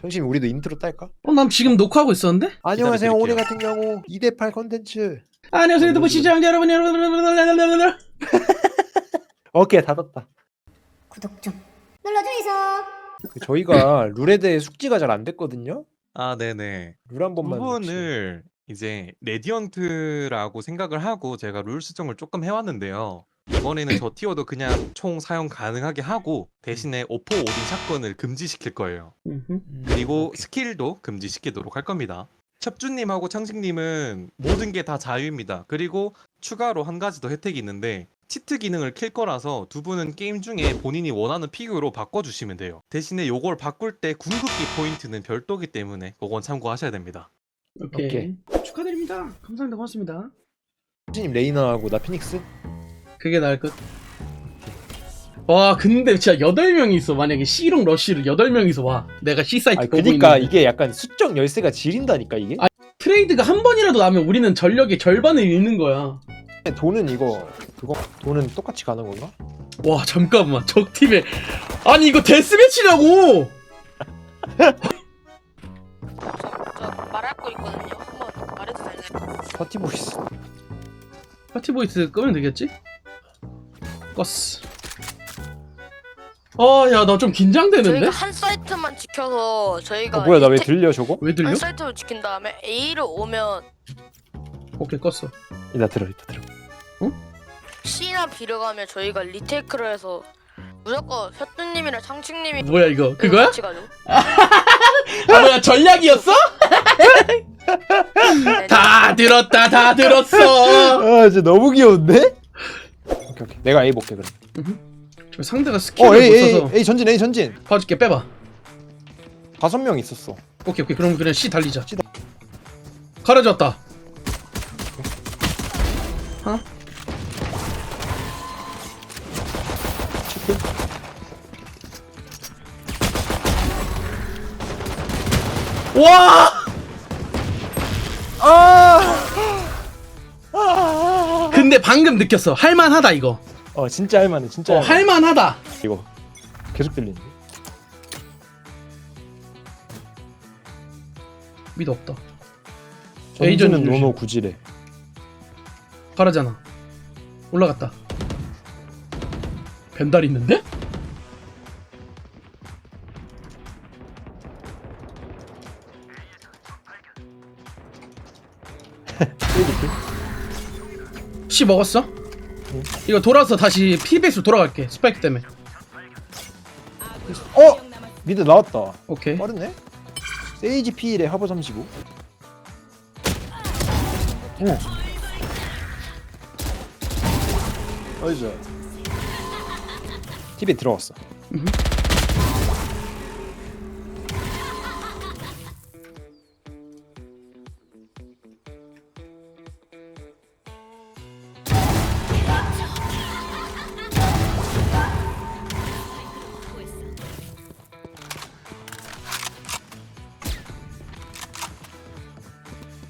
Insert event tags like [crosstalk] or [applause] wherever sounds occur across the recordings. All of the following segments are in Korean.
형님 우리도 인트로 딸까? 어, 난 지금 녹화하고 있었는데? 안녕하세요 오늘 기다려드릴게요. 같은 경우 2대8 컨텐츠 안녕하세요, 유튜브 시청자 여러분, 여러분, 여러분. [laughs] 어깨 닫았다 구독 좀 눌러주이소. 그 저희가 룰에 대해 숙지가 잘 안 됐거든요 아, 네네. 룰 한 번만. 부분을 이제 레디언트라고 생각을 하고 제가 룰 수정을 조금 해왔는데요. 이번에는 저 티어도 그냥 총 사용 가능하게 하고 대신에 오포 오딘 샷건을 금지시킬 거예요. 음흠. 음, 그리고 오케이. 스킬도 금지시키도록 할 겁니다. 첩주님하고 창식님은 모든 게 다 자유입니다. 그리고 추가로 한 가지 더 혜택이 있는데 치트 기능을 킬 거라서 두 분은 게임 중에 본인이 원하는 피규어로 바꿔주시면 돼요. 대신에 요걸 바꿀 때 궁극기 포인트는 별도기 때문에 그건 참고하셔야 됩니다. 오케이. 오케이. 축하드립니다. 감사합니다. 고맙습니다. 형님 레이나하고 나 피닉스? 그게 나을 것. 와, 근데 진짜 8명이 있어. 만약에 C롱 러쉬를 8명이서 와. 내가 C 사이트 아 보고 그니까 있는데. 이게 약간 수적 열쇠가 지린다니까 이게 아, 트레이드가 한 번이라도 나면 우리는 전력의 절반을 잃는 거야. 돈은 이거 그거 돈은 똑같이 가는 건가? 와, 잠깐만. 적 팀에 아니 이거 데스매치라고. 저 말할 거 있거든요. 한번 말해도 되나요? 파티 보이스 파티 보이스 끄면 되겠지? 껐어. 어, 야, 나 좀 긴장되는데? 저희가 한 사이트만 지켜서 저희가 어, 뭐야 나 왜 이태- 들려 저거? 왜 들려? 한 사이트로 지킨 다음에 A를 오면 오케이, 껐어. 나 들어 이따 들어 C나 B를 가면 저희가 리테이크를 해서 무조건 셔뚜님이랑 창식님이 뭐야, 이거? 그거야? 같이 가죠. [laughs] 아, 뭐야, 전략이었어? 네, 다 들었다, 다 들었어. 아 진짜 너무 귀여운데? 오케이 오케이 내가 A 볼게 그럼 저 상대가 스킬을 어 A 못 A 써서 A 전진 A 전진 봐줄게, 빼봐. 다섯 명 있었어 오케이, 오케이. 그럼 그냥 C 달리자. C 가려졌다. 하나? 와! 아 근데 방금 느꼈어. 할만하다, 이거. 어 진짜 할만해 진짜 어, 할만해. 할만하다. 이거 계속 들리는데 미드 없다. 에이전트 조심. 노노 구지래 가라잖아. 올라갔다. 벤달 있는데? [laughs] C 먹었어? 이거 돌아서 다시 피베이스로 돌아갈게. 스파이크 때문에. 어 미드 나왔다 오케이. 빠르네 세이지 P1에 하버 35 오 어이죠 TV에 들어갔어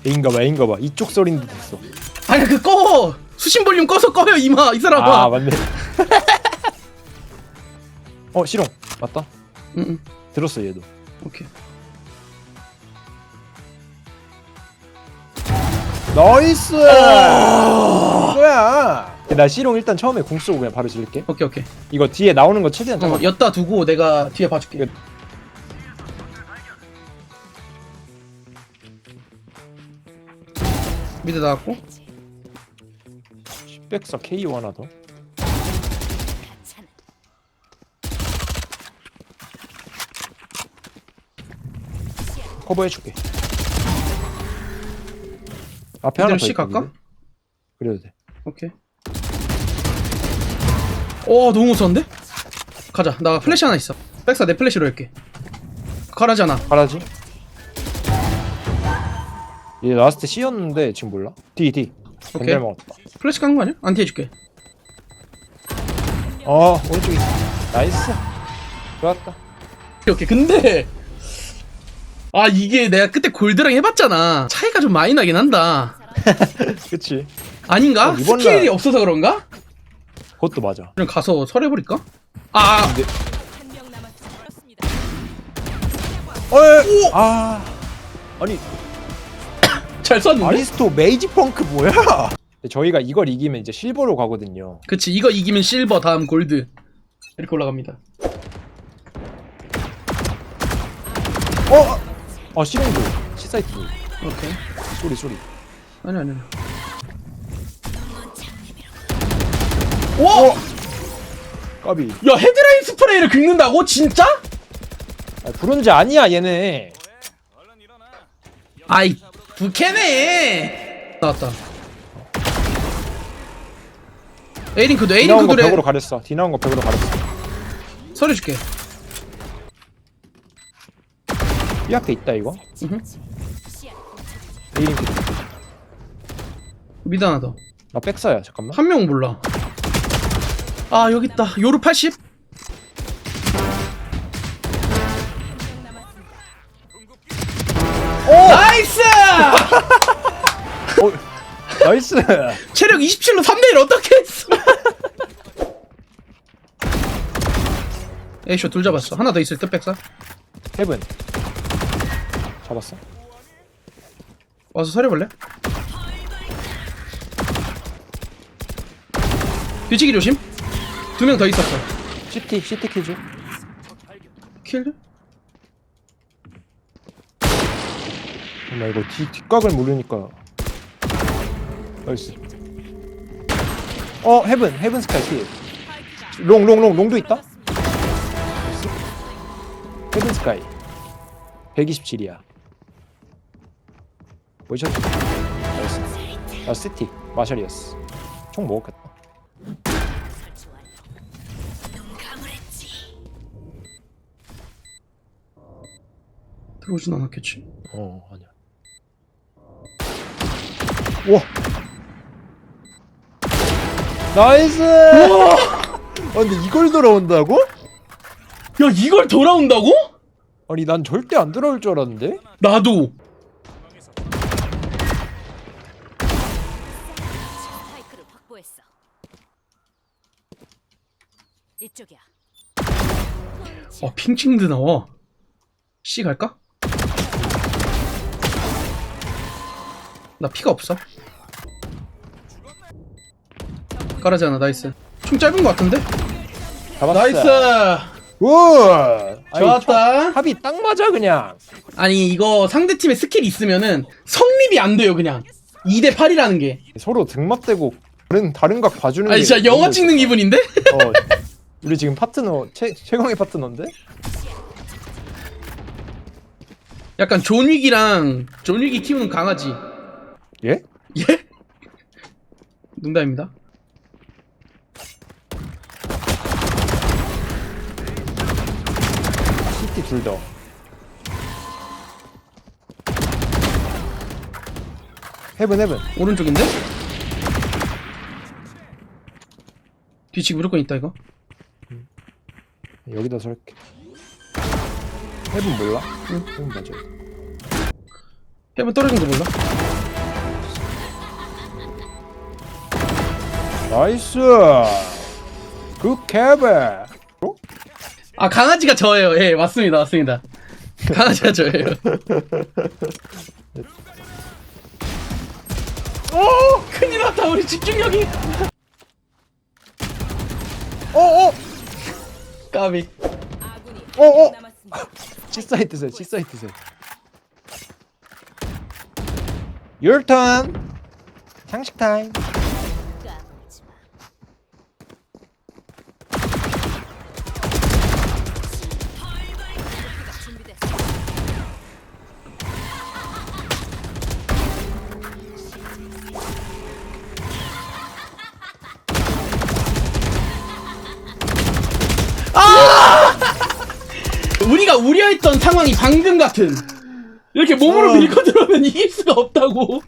A인가봐 A인가봐 이쪽 소리인데 됐어 아니 그 꺼. 수신 볼륨 꺼서 꺼요 이마 이 사람아. 아 맞네 [laughs] 어 실용 맞다 응, 응. 들었어 얘도 오케이. 나이스 이거야 나 C롱 일단 처음에 궁 쏘고 그냥 바로 질게 오케이 오케이. 이거 뒤에 나오는 거 최대한 잡아 어, 엿다 두고 내가 뒤에 봐줄게. 이거- 미드 나왔고. 백사 KO 하나 더 커버해줄게 앞에 하나 이대로 더 C 있다, 갈까? 그래도 돼 오케이. 오 너무 무서운데? 가자. 나 플래시 하나 있어. 백사 내 플래시로 할게. 가라잖아. 가라지 얘 라스트 C였는데 지금 몰라 D D 오케이. 벤달 먹었다 플래시 간거 아니야? 안티 해줄게. 어 오른쪽에 있어 나이스 좋았다 오케이 오케이. 근데 아 이게 내가 그때 골드랑 해봤잖아. 차이가 좀 많이 나긴 한다. [laughs] 그치 아닌가? 어, 이번 스킬이 날- 없어서 그런가? 그것도 맞아 그냥 가서 설해버릴까? 아 근데 어, 아, 아니 잘 쐈는데? 아리스토 메이지 펑크 뭐야? 근데 저희가 이걸 이기면 이제 실버로 가거든요. 그치 이거 이기면 실버 다음 골드 이렇게 올라갑니다 어, 어 시랭도 시사이트 오케이 소리 소리. 아니 아니 아니 와! 까비. 야 헤드라인 스프레이를 긁는다고? 진짜? 아, 브론즈 아니야 얘네. 아이 부캐네 나왔다 에이링크도 디 나온 거 에이링크도 벽으로 가렸어. 디 나온 거 벽으로 가렸어. 서류 줄게 이 앞에 있다 이거. 으흠. 에이링크. 미드 하나 더나 백사야 잠깐만. 한명 몰라. 아 여기 있다. 요루 80. 나이스. [laughs] 체력 27로 3대1 어떻게 했어? [laughs] 에이쇼 둘 잡았어. 하나 더 있을 듯 백사. 헤븐. 잡았어. 와서 서려볼래? 뒤치기 조심. 두 명 더 있었어. CT CT 킬줘. 킬? 나 이거 뒤 뒷각을 모르니까. 나이스. 어 헤븐 헤븐 스카이 킬. 롱롱 롱 롱도 있다. 헤븐 스카이. 127이야. 뭐죠? 나이스. 나 시티 마샬이었어. 총 먹었겠다. 들어오진 않았겠지. 어 아니야. 우와. 나이스. 아 근데 이걸 돌아온다고? 야 이걸 돌아온다고? 아니 난 절대 안 돌아올 줄 알았는데. 나도. 스파이크를 확보했어. 이쪽이야. 어 핑칭드 나와. C 갈까? 나 피가 없어. 깔아지 않아 나이스. 총 짧은 것 같은데? 잡았어. 나이스. 우. 좋았다. 합이 딱 맞아 그냥. 아니 이거 상대 팀에 스킬 있으면은 성립이 안 돼요 그냥. 2대 8이라는 게. 서로 등맞대고 다른 다른 각 봐주는 아니 게 진짜 영화 너무 찍는 기분인데? 어. 우리 지금 파트너 최 최강의 파트너인데? 약간 존윅이랑 존윅이 키우는 강아지. 예? 예? [laughs] 농담입니다. CT 둘 더. 헤븐 헤븐. 오른쪽인데? 뒤치기 무조건 있다 이거. 여기다 설게. 헤븐 몰라? 응. 헤븐 맞아. 해본 떨어진 거 몰라? 나이스. 굿 캐베. 아 강아지가 저예요. 예 맞습니다 맞습니다. 강아지가 저예요. 오 큰일 났다 우리 집중력이. 어어 까비. 아군이 어 어. 남았습니다. C 사이트 셋. C 사이트 셋. Your turn. 상식 타임. 우리가 우려했던 상황이 방금 같은. 이렇게 몸으로 어. 밀고 들어오면 이길 수가 없다고.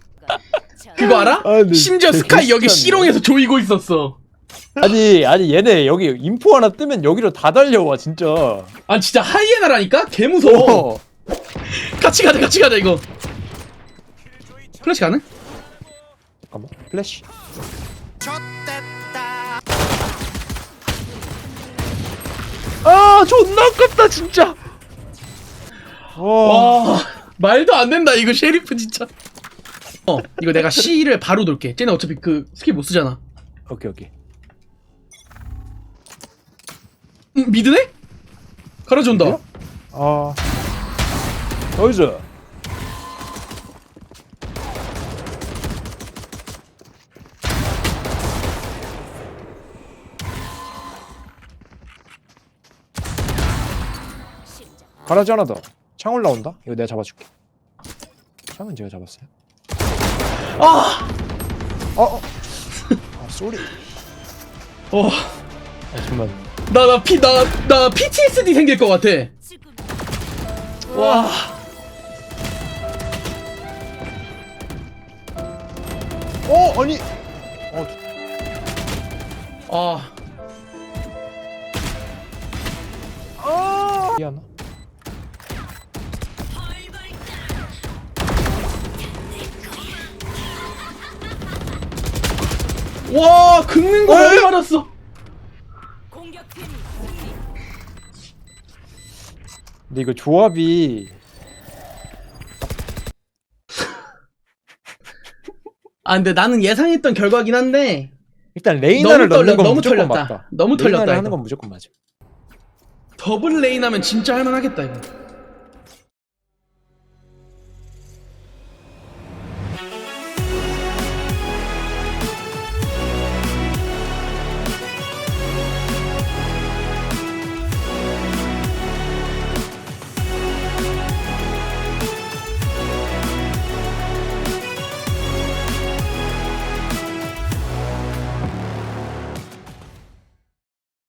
자, [laughs] 그거 알아? 아, 근데 심지어 되게 스카이 여기. C롱에서 조이고 있었어. 아니 아니 얘네 여기 인포 하나 뜨면 여기로 다 달려와 진짜. 아 진짜 하이에나라니까? 개 무서워. 어. 같이 가자 같이 가자 이거. 플래시 가능? 잠깐만. 플래시. 아 존나 아깝다 진짜. 와. 와 말도 안 된다 이거 셰리프 진짜 어 이거 내가 C를 바로 돌게 쟤네 어차피 그 스킬 못 쓰잖아 오케이 오케이. 음, 미드네? 갈아준다 아. 나이스. 가라지 하나 더. 창 올라온다. 이거 내가 잡아줄게. 창은 제가 잡았어요. 아! 어, 어. 아, 쏘리. 어, 아, 잠깐만. 나, 나, 피, 나, 나 PTSD 생길 것 같아. 와. 어, 아니. 어, 아, 미안하. 와, 긁는 거 머리 맞았어. 공격팀 근데 이거 조합이 아, 근데 나는 예상했던 결과긴 한데, 일단 레이나를 너무 넣는 건 너무 무조건 털렸다. 맞다. 너무 털렸다, 레이나를 하는 이거. 건 무조건 맞아. 더블 레인 하면 진짜 할만하겠다, 이거.